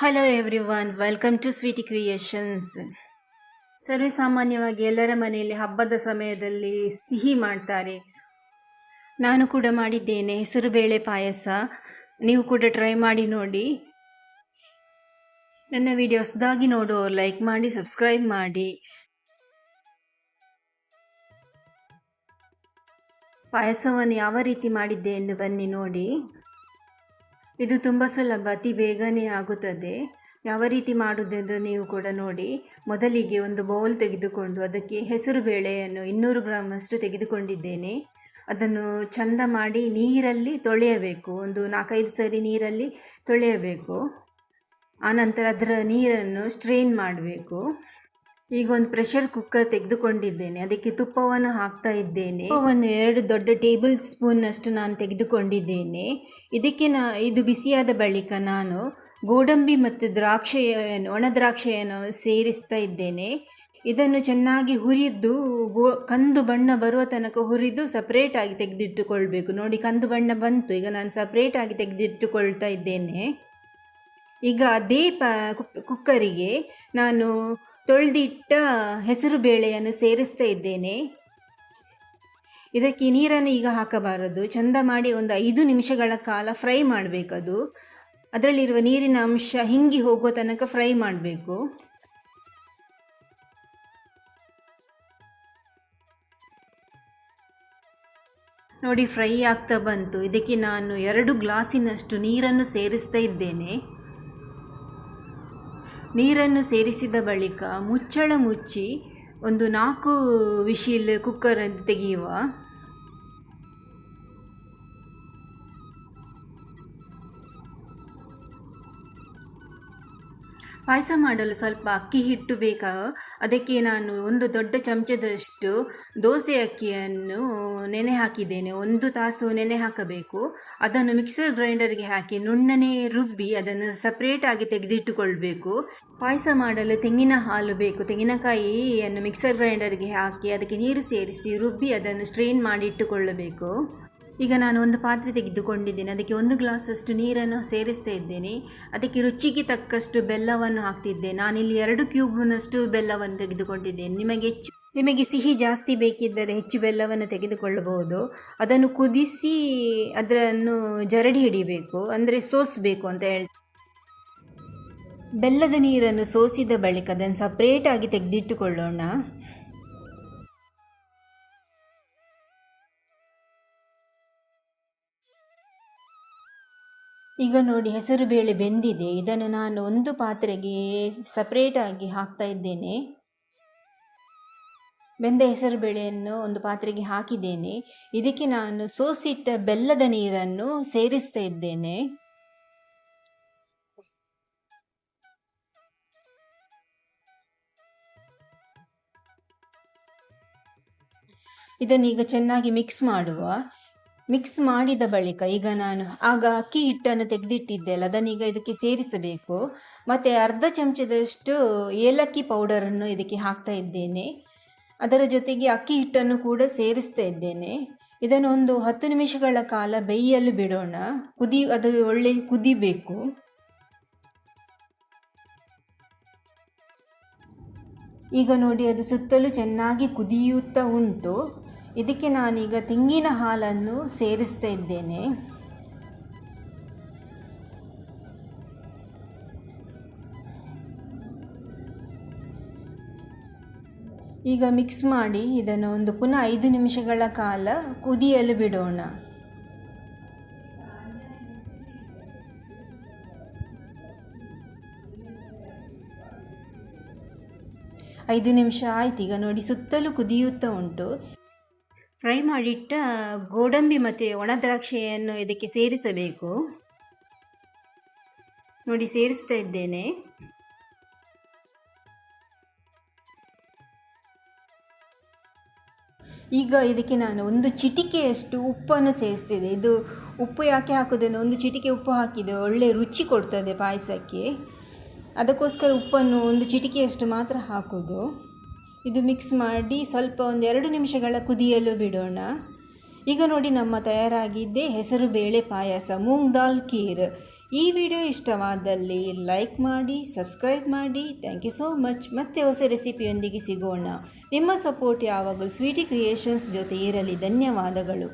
Hello everyone welcome to Sweety Creations ಸರ್ವೇಸಾಮಾನ್ಯವಾಗಿ ಎಲ್ಲರ ಮನೆಯಲ್ಲಿ ಹಬ್ಬದ ಸಮಯದಲ್ಲಿ ಸಿಹಿ ಮಾಡ್ತಾರೆ. ನಾನು ಕೂಡ ಮಾಡಿದ್ದೇನೆ. ಹೆಸರುಬೇಳೆ ಪಾಯಸ. ನೀವು ಕೂಡ ಟ್ರೈ ಮಾಡಿ ನೋಡಿ. ನನ್ನ ವಿಡಿಯೋ ಹೊಸದಾಗಿ ನೋಡುವವರು ಲೈಕ್ ಮಾಡಿ ಸಬ್ಸ್ಕ್ರೈಬ್ ಮಾಡಿ. ಪಾಯಸವನ್ನು ಯಾವ ರೀತಿ ಮಾಡಿದ್ದೆ ಎಂದು ಬನ್ನಿ ನೋಡಿ. ಇದು ತುಂಬ ಸುಲಭ, ಅತಿ ಬೇಗನೆ ಆಗುತ್ತದೆ. ಯಾವ ರೀತಿ ಮಾಡುವುದೆಂದು ನೀವು ಕೂಡ ನೋಡಿ. ಮೊದಲಿಗೆ ಒಂದು ಬೌಲ್ ತೆಗೆದುಕೊಂಡು ಅದಕ್ಕೆ ಹೆಸರು ಬೇಳೆಯನ್ನು ಇನ್ನೂರು ಗ್ರಾಮಷ್ಟು ತೆಗೆದುಕೊಂಡಿದ್ದೇನೆ. ಅದನ್ನು ಚಂದ ಮಾಡಿ ನೀರಲ್ಲಿ ತೊಳೆಯಬೇಕು. ಒಂದು ನಾಲ್ಕೈದು ಸರಿ ನೀರಲ್ಲಿ ತೊಳೆಯಬೇಕು. ಆನಂತರ ಅದರ ನೀರನ್ನು ಸ್ಟ್ರೈನ್ ಮಾಡಬೇಕು. ಈಗ ಒಂದು ಪ್ರೆಷರ್ ಕುಕ್ಕರ್ ತೆಗೆದುಕೊಂಡಿದ್ದೇನೆ. ಅದಕ್ಕೆ ತುಪ್ಪವನ್ನು ಹಾಕ್ತಾ ಇದ್ದೇನೆ. ತುಪ್ಪವನ್ನು ಎರಡು ದೊಡ್ಡ ಟೇಬಲ್ ಸ್ಪೂನ್ನಷ್ಟು ನಾನು ತೆಗೆದುಕೊಂಡಿದ್ದೇನೆ. ಇದಕ್ಕೆ ನಾ, ಇದು ಬಿಸಿಯಾದ ಬಳಿಕ ನಾನು ಗೋಡಂಬಿ ಮತ್ತು ದ್ರಾಕ್ಷೆಯನ್ನು, ಒಣ ದ್ರಾಕ್ಷೆಯನ್ನು ಸೇರಿಸ್ತಾ ಇದ್ದೇನೆ. ಇದನ್ನು ಚೆನ್ನಾಗಿ ಹುರಿದು ಗೋ, ಕಂದು ಬಣ್ಣ ಬರುವ ತನಕ ಹುರಿದು ಸಪ್ರೇಟಾಗಿ ತೆಗೆದಿಟ್ಟುಕೊಳ್ಬೇಕು. ನೋಡಿ, ಕಂದು ಬಣ್ಣ ಬಂತು. ಈಗ ನಾನು ಸಪ್ರೇಟಾಗಿ ತೆಗೆದಿಟ್ಟುಕೊಳ್ತಾ ಇದ್ದೇನೆ. ಈಗ ಅದೇ ಪ ಕುಕ್ಕರಿಗೆ ನಾನು ತೊಳೆದಿಟ್ಟ ಹೆಸರು ಬೇಳೆಯನ್ನು ಸೇರಿಸ್ತಾ ಇದ್ದೇನೆ. ಇದಕ್ಕೆ ನೀರನ್ನು ಈಗ ಹಾಕಬಾರದು. ಚಂದ ಮಾಡಿ ಒಂದು ಐದು ನಿಮಿಷಗಳ ಕಾಲ ಫ್ರೈ ಮಾಡಬೇಕದು. ಅದರಲ್ಲಿರುವ ನೀರಿನ ಅಂಶ ಹಿಂಗಿ ಹೋಗುವ ತನಕ ಫ್ರೈ ಮಾಡಬೇಕು. ನೋಡಿ, ಫ್ರೈ ಆಗ್ತಾ ಬಂತು. ಇದಕ್ಕೆ ನಾನು ಎರಡು ಗ್ಲಾಸಿನಷ್ಟು ನೀರನ್ನು ಸೇರಿಸ್ತಾ ಇದ್ದೇನೆ. ನೀರನ್ನು ಸೇರಿಸಿದ ಬಳಿಕ ಮುಚ್ಚಳ ಮುಚ್ಚಿ ಒಂದು ನಾಲ್ಕು ವಿಶಿಲ್ ಕುಕ್ಕರ್ ತೆಗೆಯುವ ಪಾಯಸ ಮಾಡಲು ಸ್ವಲ್ಪ ಅಕ್ಕಿ ಹಿಟ್ಟು ಬೇಕಾ? ಅದಕ್ಕೆ ನಾನು ಒಂದು ದೊಡ್ಡ ಚಮಚದಷ್ಟು ದೋಸೆ ಅಕ್ಕಿಯನ್ನು ನೆನೆ ಹಾಕಿದ್ದೇನೆ. ಒಂದು ತಾಸು ನೆನೆ ಹಾಕಬೇಕು. ಅದನ್ನು ಮಿಕ್ಸರ್ ಗ್ರೈಂಡರ್ಗೆ ಹಾಕಿ ನುಣ್ಣನೆ ರುಬ್ಬಿ ಅದನ್ನು ಸಪ್ರೇಟಾಗಿ ತೆಗೆದಿಟ್ಟುಕೊಳ್ಬೇಕು. ಪಾಯಸ ಮಾಡಲು ತೆಂಗಿನ ಹಾಲು ಬೇಕು. ತೆಂಗಿನಕಾಯಿಯನ್ನು ಮಿಕ್ಸರ್ ಗ್ರೈಂಡರ್ಗೆ ಹಾಕಿ ಅದಕ್ಕೆ ನೀರು ಸೇರಿಸಿ ರುಬ್ಬಿ ಅದನ್ನು ಸ್ಟ್ರೈನ್ ಮಾಡಿ ಇಟ್ಟುಕೊಳ್ಳಬೇಕು. ಈಗ ನಾನು ಒಂದು ಪಾತ್ರೆ ತೆಗೆದುಕೊಂಡಿದ್ದೇನೆ. ಅದಕ್ಕೆ ಒಂದು ಗ್ಲಾಸಷ್ಟು ನೀರನ್ನು ಸೇರಿಸ್ತಾ ಇದ್ದೇನೆ. ಅದಕ್ಕೆ ರುಚಿಗೆ ತಕ್ಕಷ್ಟು ಬೆಲ್ಲವನ್ನು ಹಾಕ್ತಿದ್ದೆ. ನಾನಿಲ್ಲಿ ಎರಡು ಕ್ಯೂಬ್ನಷ್ಟು ಬೆಲ್ಲವನ್ನು ತೆಗೆದುಕೊಂಡಿದ್ದೇನೆ. ನಿಮಗೆ ಹೆಚ್ಚು ನಿಮಗೆ ಸಿಹಿ ಜಾಸ್ತಿ ಬೇಕಿದ್ದರೆ ಹೆಚ್ಚು ಬೆಲ್ಲವನ್ನು ತೆಗೆದುಕೊಳ್ಳಬಹುದು. ಅದನ್ನು ಕುದಿಸಿ ಅದರನ್ನು ಜರಡಿ ಹಿಡಿಬೇಕು. ಅಂದರೆ ಸೋಸಬೇಕು ಅಂತ ಹೇಳ್ತಾರೆ ಬೆಲ್ಲದ ನೀರನ್ನು ಸೋಸಿದ ಬಳಿಕ ಅದನ್ನು ಸಪ್ರೇಟಾಗಿ ತೆಗೆದಿಟ್ಟುಕೊಳ್ಳೋಣ. ಈಗ ನೋಡಿ, ಹೆಸರು ಬೇಳೆ ಬೆಂದಿದೆ. ಇದನ್ನು ನಾನು ಒಂದು ಪಾತ್ರೆಗೆ ಸಪ್ರೇಟಾಗಿ ಹಾಕ್ತಾ ಇದ್ದೇನೆ. ಬೆಂದ ಹೆಸರು ಬೇಳೆಯನ್ನು ಒಂದು ಪಾತ್ರೆಗೆ ಹಾಕಿದ್ದೇನೆ. ಇದಕ್ಕೆ ನಾನು ಸೋಸಿಟ್ಟ ಬೆಲ್ಲದ ನೀರನ್ನು ಸೇರಿಸ್ತಾ ಇದ್ದೇನೆ. ಇದನ್ನೀಗ ಚೆನ್ನಾಗಿ ಮಿಕ್ಸ್ ಮಾಡುವ. ಮಿಕ್ಸ್ ಮಾಡಿದ ಬಳಿಕ ಈಗ ನಾನು ಆಗ ಅಕ್ಕಿ ಹಿಟ್ಟನ್ನು ತೆಗೆದಿಟ್ಟಿದ್ದೆ ಅಲ್ಲ ಅದನ್ನೀಗ ಇದಕ್ಕೆ ಸೇರಿಸಬೇಕು. ಮತ್ತು ಅರ್ಧ ಚಮಚದಷ್ಟು ಏಲಕ್ಕಿ ಪೌಡರನ್ನು ಇದಕ್ಕೆ ಹಾಕ್ತಾ ಇದ್ದೇನೆ. ಅದರ ಜೊತೆಗೆ ಅಕ್ಕಿ ಹಿಟ್ಟನ್ನು ಕೂಡ ಸೇರಿಸ್ತಾ ಇದ್ದೇನೆ. ಇದನ್ನು ಒಂದು ಹತ್ತು ನಿಮಿಷಗಳ ಕಾಲ ಬೇಯಲು ಬಿಡೋಣ. ಕುದಿ, ಅದು ಒಳ್ಳೆ ಕುದಿಬೇಕು. ಈಗ ನೋಡಿ, ಅದು ಸುತ್ತಲೂ ಚೆನ್ನಾಗಿ ಕುದಿಯುತ್ತಾ ಉಂಟು. ಇದಕ್ಕೆ ನಾನೀಗ ತೆಂಗಿನ ಹಾಲನ್ನು ಸೇರಿಸ್ತಾ ಇದ್ದೇನೆ. ಈಗ ಮಿಕ್ಸ್ ಮಾಡಿ ಇದನ್ನು ಒಂದು ಪುನಃ ಐದು ನಿಮಿಷಗಳ ಕಾಲ ಕುದಿಯಲು ಬಿಡೋಣ. ಐದು ನಿಮಿಷ ಆಯ್ತು. ಈಗ ನೋಡಿ ಸುತ್ತಲೂ ಕುದಿಯುತ್ತಾ ಉಂಟು. ಫ್ರೈ ಮಾಡಿಟ್ಟ ಗೋಡಂಬಿ ಮತ್ತು ಒಣ ದ್ರಾಕ್ಷಿಯನ್ನು ಇದಕ್ಕೆ ಸೇರಿಸಬೇಕು. ನೋಡಿ, ಸೇರಿಸ್ತಾ ಇದ್ದೇನೆ. ಈಗ ಇದಕ್ಕೆ ನಾನು ಒಂದು ಚಿಟಿಕೆಯಷ್ಟು ಉಪ್ಪನ್ನು ಸೇರಿಸ್ತಿದ್ದೆ. ಇದು ಉಪ್ಪು ಯಾಕೆ ಹಾಕೋದಂದ್ರೆ ಒಂದು ಚಿಟಿಕೆ ಉಪ್ಪು ಹಾಕಿದೆ ಒಳ್ಳೆ ರುಚಿ ಕೊಡ್ತದೆ ಪಾಯಸಕ್ಕೆ. ಅದಕ್ಕೋಸ್ಕರ ಉಪ್ಪನ್ನು ಒಂದು ಚಿಟಿಕೆಯಷ್ಟು ಮಾತ್ರ ಹಾಕೋದು. ಇದು ಮಿಕ್ಸ್ ಮಾಡಿ ಸ್ವಲ್ಪ ಒಂದು ಎರಡು ನಿಮಿಷಗಳ ಕುದಿಯಲು ಬಿಡೋಣ. ಈಗ ನೋಡಿ ನಮ್ಮ ತಯಾರಾಗಿದ್ದೆ ಹೆಸರು ಬೇಳೆ ಪಾಯಸ, ಮೂಂಗ್ ದಾಲ್ ಖೀರ್. ಈ ವಿಡಿಯೋ ಇಷ್ಟವಾದಲ್ಲಿ ಲೈಕ್ ಮಾಡಿ ಸಬ್ಸ್ಕ್ರೈಬ್ ಮಾಡಿ. ಥ್ಯಾಂಕ್ ಯು ಸೋ ಮಚ್ ಮತ್ತೆ ಹೊಸ ರೆಸಿಪಿಯೊಂದಿಗೆ ಸಿಗೋಣ. ನಿಮ್ಮ ಸಪೋರ್ಟ್ ಯಾವಾಗಲೂ ಸ್ವೀಟಿ ಕ್ರಿಯೇಷನ್ಸ್ ಜೊತೆ ಇರಲಿ. ಧನ್ಯವಾದಗಳು.